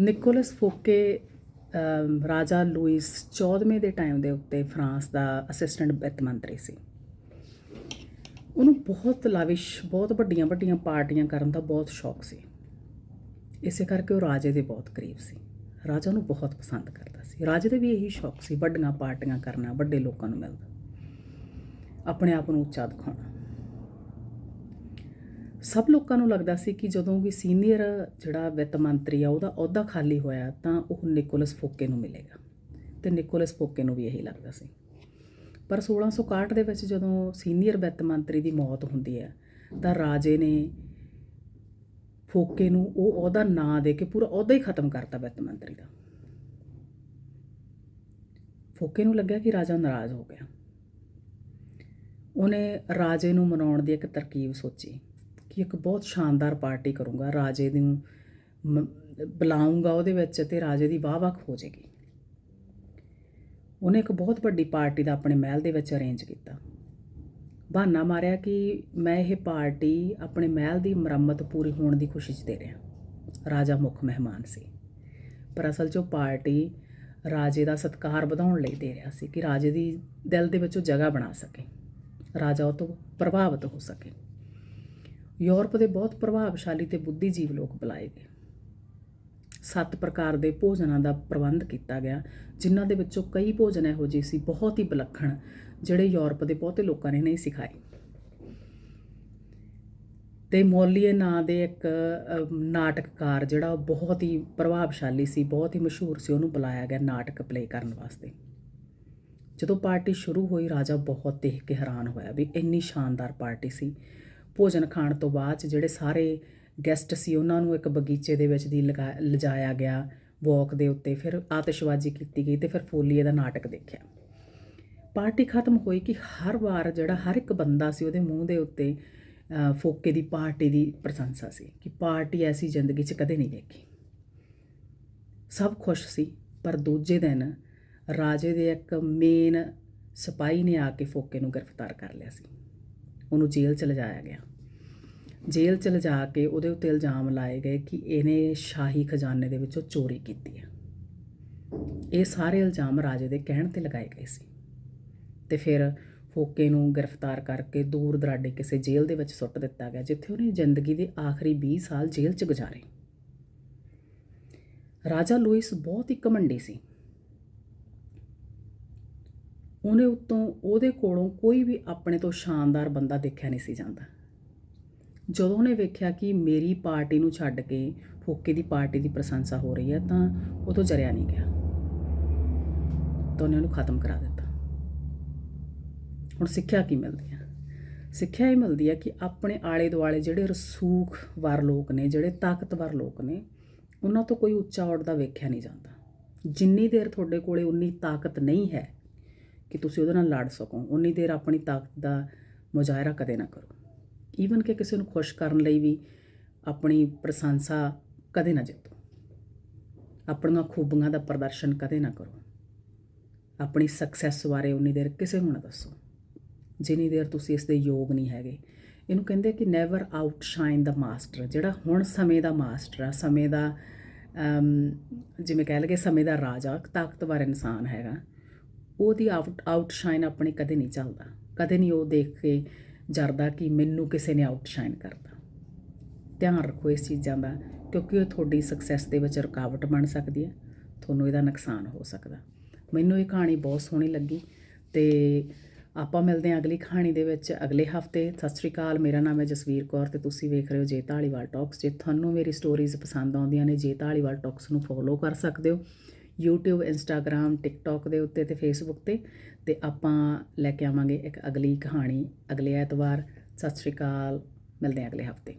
Nicholas ਫੋਕੇ ਰਾਜਾ Louise 14ਵੇਂ ਦੇ time ਦੇ ਉੱਤੇ ਫਰਾਂਸ ਦਾ ਅਸਿਸਟੈਂਟ ਵਿੱਤ ਮੰਤਰੀ ਸੀ। ਉਹਨੂੰ ਬਹੁਤ ਲਾਵਿਸ਼ ਬਹੁਤ ਵੱਡੀਆਂ ਵੱਡੀਆਂ ਪਾਰਟੀਆਂ ਕਰਨ ਦਾ ਬਹੁਤ ਸ਼ੌਕ ਸੀ। ਇਸੇ ਕਰਕੇ ਉਹ ਰਾਜੇ ਦੇ ਬਹੁਤ ਕਰੀਬ ਸੀ। ਰਾਜਾ ਨੂੰ ਬਹੁਤ ਪਸੰਦ ਕਰਦਾ ਸੀ। ਰਾਜੇ ਦੇ ਵੀ ਇਹੀ ਸ਼ੌਕ ਸੀ, ਵੱਡੀਆਂ ਪਾਰਟੀਆਂ ਕਰਨਾ, ਵੱਡੇ ਲੋਕਾਂ ਨੂੰ ਮਿਲਦਾ ਆਪਣੇ ਆਪ ਨੂੰ ਉੱਚਾ ਦਿਖਾਉਣਾ। ਸਭ ਲੋਕਾਂ ਨੂੰ ਲੱਗਦਾ ਸੀ ਕਿ ਜਦੋਂ ਵੀ ਸੀਨੀਅਰ ਜਿਹੜਾ ਵਿੱਤ ਮੰਤਰੀ ਆ, ਉਹਦਾ ਅਹੁਦਾ ਖਾਲੀ ਹੋਇਆ ਤਾਂ ਉਹ ਨਿਕੋਲਸ ਫੋਕੇ ਨੂੰ ਮਿਲੇਗਾ। ਤੇ ਨਿਕੋਲਸ ਫੋਕੇ ਨੂੰ ਵੀ ਇਹੀ ਲੱਗਦਾ ਸੀ। ਪਰ 1661 ਦੇ ਵਿੱਚ ਜਦੋਂ ਸੀਨੀਅਰ ਵਿੱਤ ਮੰਤਰੀ ਦੀ ਮੌਤ ਹੁੰਦੀ ਹੈ, ਤਾਂ ਰਾਜੇ ਨੇ ਫੋਕੇ ਨੂੰ ਉਹ ਅਹੁਦਾ ਨਾ ਦੇ ਕੇ ਪੂਰਾ ਅਹੁਦਾ ਹੀ ਖਤਮ ਕਰਤਾ ਵਿੱਤ ਮੰਤਰੀ ਦਾ। ਫੋਕੇ ਨੂੰ ਲੱਗਿਆ ਕਿ ਰਾਜਾ ਨਾਰਾਜ਼ ਹੋ ਗਿਆ। ਉਹਨੇ ਰਾਜੇ ਨੂੰ ਮਨਾਉਣ ਦੀ ਇੱਕ ਤਰਕੀਬ ਸੋਚੀ। ਕਿ ਇੱਕ ਬਹੁਤ ਸ਼ਾਨਦਾਰ ਪਾਰਟੀ ਕਰੂੰਗਾ, ਰਾਜੇ ਨੂੰ ਮ- ਬੁਲਾਊਂਗਾ ਉਹਦੇ ਵਿੱਚ ਤੇ ਰਾਜੇ ਦੀ ਵਾਹ-ਵਾਹ ਹੋ ਜਾਏਗੀ। ਉਹਨੇ ਇੱਕ ਬਹੁਤ ਵੱਡੀ ਪਾਰਟੀ ਦਾ ਆਪਣੇ ਮਹਿਲ ਦੇ ਵਿੱਚ ਅਰੇਂਜ ਕੀਤਾ। ਬਹਾਨਾ ਮਾਰਿਆ ਕਿ ਮੈਂ ਇਹ ਪਾਰਟੀ ਆਪਣੇ ਮਹਿਲ ਦੀ ਮੁਰੰਮਤ ਪੂਰੀ ਹੋਣ ਦੀ ਖੁਸ਼ੀ 'ਚ ਦੇ ਰਿਹਾ। ਰਾਜਾ ਮੁੱਖ ਮਹਿਮਾਨ ਸੀ। ਪਰ ਅਸਲ 'ਚ ਉਹ ਪਾਰਟੀ ਰਾਜੇ ਦਾ ਸਤਿਕਾਰ ਵਧਾਉਣ ਲਈ ਦੇ ਰਿਹਾ ਸੀ ਕਿ ਰਾਜੇ ਦੀ ਦਿਲ ਦੇ ਵਿੱਚ ਉਹ ਜਗ੍ਹਾ ਬਣਾ ਸਕੇ। ਰਾਜਾ ਉਹ ਤੋਂ ਪ੍ਰਭਾਵਿਤ ਹੋ ਸਕੇ। ਯੂਰਪ ਦੇ ਬਹੁਤ ਪ੍ਰਭਾਵਸ਼ਾਲੀ ਤੇ ਬੁੱਧੀਜੀਵ ਲੋਕ ਬੁਲਾਏ ਗਏ। ਸੱਤ ਪ੍ਰਕਾਰ ਦੇ ਭੋਜਨਾਂ ਦਾ ਪ੍ਰਬੰਧ ਕੀਤਾ ਗਿਆ, ਜਿਨ੍ਹਾਂ ਦੇ ਵਿੱਚੋਂ ਕਈ ਭੋਜਨ ਇਹੋ ਜਿਹੇ ਸੀ, ਬਹੁਤ ਹੀ ਵਿਲੱਖਣ, ਜਿਹੜੇ ਯੂਰਪ ਦੇ ਬਹੁਤੇ ਲੋਕਾਂ ਨੇ ਨਹੀਂ ਸਿਖਾਏ। ਤੇ ਮੋਲੀਏ ਨਾਂ ਦੇ ਇੱਕ ਨਾਟਕਕਾਰ ਜਿਹੜਾ ਉਹ ਬਹੁਤ ਹੀ ਪ੍ਰਭਾਵਸ਼ਾਲੀ ਸੀ, ਬਹੁਤ ਹੀ ਮਸ਼ਹੂਰ ਸੀ, ਉਹਨੂੰ ਬੁਲਾਇਆ ਗਿਆ ਨਾਟਕ ਪਲੇ ਕਰਨ ਵਾਸਤੇ। ਜਦੋਂ ਪਾਰਟੀ ਸ਼ੁਰੂ ਹੋਈ, ਰਾਜਾ ਬਹੁਤ ਦੇਖ ਕੇ ਹੈਰਾਨ ਹੋਇਆ ਵੀ ਇੰਨੀ ਸ਼ਾਨਦਾਰ ਪਾਰਟੀ ਸੀ। ਭੋਜਨ ਖਾਣ ਤੋਂ ਬਾਅਦ 'ਚ ਜਿਹੜੇ ਸਾਰੇ ਗੈਸਟ ਸੀ, ਉਹਨਾਂ ਨੂੰ ਇੱਕ ਬਗੀਚੇ ਦੇ ਵਿੱਚ ਦੀ ਲਗਾ- ਲਿਜਾਇਆ ਗਿਆ। ਵਾਕ ਦੇ ਉੱਤੇ ਫਿਰ ਆਤਿਸ਼ਬਾਜ਼ੀ ਕੀਤੀ ਗਈ ਤੇ ਫਿਰ ਫੋਲੀਏ ਦਾ ਨਾਟਕ ਦੇਖਿਆ। ਪਾਰਟੀ ਖਤਮ ਹੋਈ ਕਿ ਹਰ ਵਾਰ ਜਿਹੜਾ ਹਰ ਇੱਕ ਬੰਦਾ ਸੀ, ਉਹਦੇ ਮੂੰਹ ਦੇ ਉੱਤੇ ਫੋਕੇ ਦੀ ਪਾਰਟੀ ਦੀ ਪ੍ਰਸ਼ੰਸਾ ਸੀ ਕਿ ਪਾਰਟੀ ਐਸੀ ਜ਼ਿੰਦਗੀ 'ਚ ਕਦੇ ਨਹੀਂ ਦੇਖੀ ਸਭ ਖੁਸ਼ ਸੀ, ਪਰ ਦੂਜੇ ਦਿਨ ਰਾਜੇ ਦੇ ਇੱਕ ਮੇਨ ਸਿਪਾਹੀ ਨੇ ਆ ਕੇ ਫੋਕੇ ਨੂੰ ਗ੍ਰਿਫਤਾਰ ਕਰ ਲਿਆ ਸੀ। ਉਹਨੂੰ ਜੇਲ੍ਹ ਚ ਲਿਜਾਇਆ ਗਿਆ। ਜੇਲ੍ਹ ਚ ਲਿਜਾ ਕੇ ਉਹਦੇ ਉੱਤੇ ਇਲਜ਼ਾਮ ਲਾਏ ਗਏ ਕਿ ਇਹਨੇ ਸ਼ਾਹੀ ਖਜ਼ਾਨੇ ਦੇ ਵਿੱਚੋਂ ਚੋਰੀ ਕੀਤੀ ਹੈ। ਇਹ ਸਾਰੇ ਇਲਜ਼ਾਮ ਰਾਜੇ ਦੇ ਕਹਿਣ ਤੇ ਲਗਾਏ ਗਏ ਸੀ। ਤੇ ਫਿਰ ਫੋਕੇ ਨੂੰ ਗ੍ਰਿਫਤਾਰ ਕਰਕੇ ਦੂਰ ਦਰਾਡੇ ਕਿਸੇ ਜੇਲ੍ਹ ਦੇ ਵਿੱਚ ਸੁੱਟ ਦਿੱਤਾ ਗਿਆ, ਜਿੱਥੇ ਉਹਨੇ ਜ਼ਿੰਦਗੀ ਦੇ ਆਖਰੀ 20 ਸਾਲ ਜੇਲ੍ਹ 'ਚ ਗੁਜ਼ਾਰੇ। ਰਾਜਾ ਲੂਇਸ ਬਹੁਤ ਹੀ ਘਮੰਡੀ ਸੀ। ਉਹਨੇ ਉੱਤੋਂ ਉਹਦੇ ਕੋਲੋਂ ਕੋਈ ਵੀ ਆਪਣੇ ਤੋਂ ਸ਼ਾਨਦਾਰ ਬੰਦਾ ਦੇਖਿਆ ਨਹੀਂ ਸੀ ਜਾਂਦਾ। ਜਦੋਂ ਉਹਨੇ ਵੇਖਿਆ ਕਿ ਮੇਰੀ ਪਾਰਟੀ ਨੂੰ ਛੱਡ ਕੇ ਫੋਕੇ ਦੀ ਪਾਰਟੀ ਦੀ ਪ੍ਰਸ਼ੰਸਾ ਹੋ ਰਹੀ ਹੈ, ਤਾਂ ਉਹ ਤੋਂ ਜਰਿਆ ਨਹੀਂ ਗਿਆ। ਤਾਂ ਉਹਨੇ ਉਹਨੂੰ ਖਤਮ ਕਰਾ ਦਿੱਤਾ। ਹੁਣ ਸਿੱਖਿਆ ਕੀ ਮਿਲਦੀ ਹੈ? ਸਿੱਖਿਆ ਇਹ ਮਿਲਦੀ ਹੈ ਕਿ ਆਪਣੇ ਆਲੇ ਦੁਆਲੇ ਜਿਹੜੇ ਰਸੂਖਵਾਰ ਲੋਕ ਨੇ, ਜਿਹੜੇ ਤਾਕਤਵਰ ਲੋਕ ਨੇ, ਉਹਨਾਂ ਤੋਂ ਕੋਈ ਉੱਚਾ ਉੱਡਦਾ ਵੇਖਿਆ ਨਹੀਂ ਜਾਂਦਾ। ਜਿੰਨੀ ਦੇਰ ਤੁਹਾਡੇ ਕੋਲੇ ਉਨੀ ਤਾਕਤ ਨਹੀਂ ਹੈ ਕਿ ਤੁਸੀਂ ਉਹਦੇ ਨਾਲ ਲੜ ਸਕੋ। ਉਨੀ ਦੇਰ ਆਪਣੀ ਤਾਕਤ ਦਾ ਮੁਜ਼ਾਹਰਾ ਕਦੇ ਨਾ ਕਰੋ। ਈਵਨ ਕਿ ਕਿਸੇ ਨੂੰ ਖੁਸ਼ ਕਰਨ ਲਈ ਵੀ ਆਪਣੀ ਪ੍ਰਸ਼ੰਸਾ ਕਦੇ ਨਾ ਜਿੱਤੋ। ਆਪਣੀਆਂ ਖੂਬੀਆਂ ਦਾ ਪ੍ਰਦਰਸ਼ਨ ਕਦੇ ਨਾ ਕਰੋ। ਆਪਣੀ ਸਕਸੈਸ ਬਾਰੇ ਉਨੀ ਦੇਰ ਕਿਸੇ ਨੂੰ ਨਾ ਦੱਸੋ। ਜਿੰਨੀ ਦੇਰ ਤੁਸੀਂ ਇਸ ਦੇ ਯੋਗ ਨਹੀਂ ਹੈਗੇ। ਇਹਨੂੰ ਕਹਿੰਦੇ ਕਿ ਨੈਵਰ ਆਊਟਸ਼ਾਈਨ ਦਾ ਮਾਸਟਰ ਜਿਹੜਾ ਹੁਣ ਸਮੇਂ ਦਾ ਮਾਸਟਰ ਆ, ਸਮੇਂ ਦਾ ਜਿਵੇਂ ਕਹਿ ਲਗੇ ਸਮੇਂ ਦਾ ਰਾਜਾ, ਤਾਕਤਵਰ ਇਨਸਾਨ ਹੈਗਾ। ਉਹਦੀ ਆਊਟ ਆਊਟਸ਼ਾਈਨ ਆਪਣੇ ਕਦੇ ਨਹੀਂ ਚੱਲਦਾ। ਕਦੇ ਨਹੀਂ ਉਹ ਦੇਖ ਕੇ ਜਰਦਾ ਕਿ ਮੈਨੂੰ ਕਿਸੇ ਨੇ ਆਊਟਸ਼ਾਈਨ ਕਰਤਾ। ਧਿਆਨ ਰੱਖੋ ਇਸ ਚੀਜ਼ਾਂ ਦਾ, ਕਿਉਂਕਿ ਉਹ ਤੁਹਾਡੀ ਸਕਸੈਸ ਦੇ ਵਿੱਚ ਰੁਕਾਵਟ ਬਣ ਸਕਦੀ ਹੈ। ਤੁਹਾਨੂੰ ਇਹਦਾ ਨੁਕਸਾਨ ਹੋ ਸਕਦਾ। ਮੈਨੂੰ ਇਹ ਕਹਾਣੀ ਬਹੁਤ ਸੋਹਣੀ ਲੱਗੀ ਤੇ ਆਪਾਂ ਮਿਲਦੇ ਹਾਂ ਅਗਲੀ ਕਹਾਣੀ ਦੇ ਵਿੱਚ ਅਗਲੇ ਹਫ਼ਤੇ। ਸਤਿ ਸ਼੍ਰੀ ਅਕਾਲ, ਮੇਰਾ ਨਾਮ ਹੈ ਜਸਵੀਰ ਕੌਰ ਤੇ ਤੁਸੀਂ ਵੇਖ ਰਹੇ ਹੋ ਜੇ ਢਾਲੀਵਾਲ ਟਾਕਸ ਜੇ ਤੁਹਾਨੂੰ ਮੇਰੀ ਸਟੋਰੀਜ਼ ਪਸੰਦ ਆਉਂਦੀਆਂ ਨੇ ਜੇ ਢਾਲੀਵਾਲ ਟਾਕਸ ਨੂੰ ਫੋਲੋ ਕਰ ਸਕਦੇ ਹੋ। YouTube, Instagram, TikTok ਦੇ ਉੱਤੇ ਤੇ Facebook ਤੇ ਤੇ ਆਪਾਂ ਲੈ ਕੇ ਆਵਾਂਗੇ ਇੱਕ ਅਗਲੀ ਕਹਾਣੀ ਅਗਲੇ ਐਤਵਾਰ। ਸਤਿ ਸ਼੍ਰੀ ਅਕਾਲ। ਮਿਲਦੇ ਹਾਂ ਅਗਲੇ ਹਫ਼ਤੇ।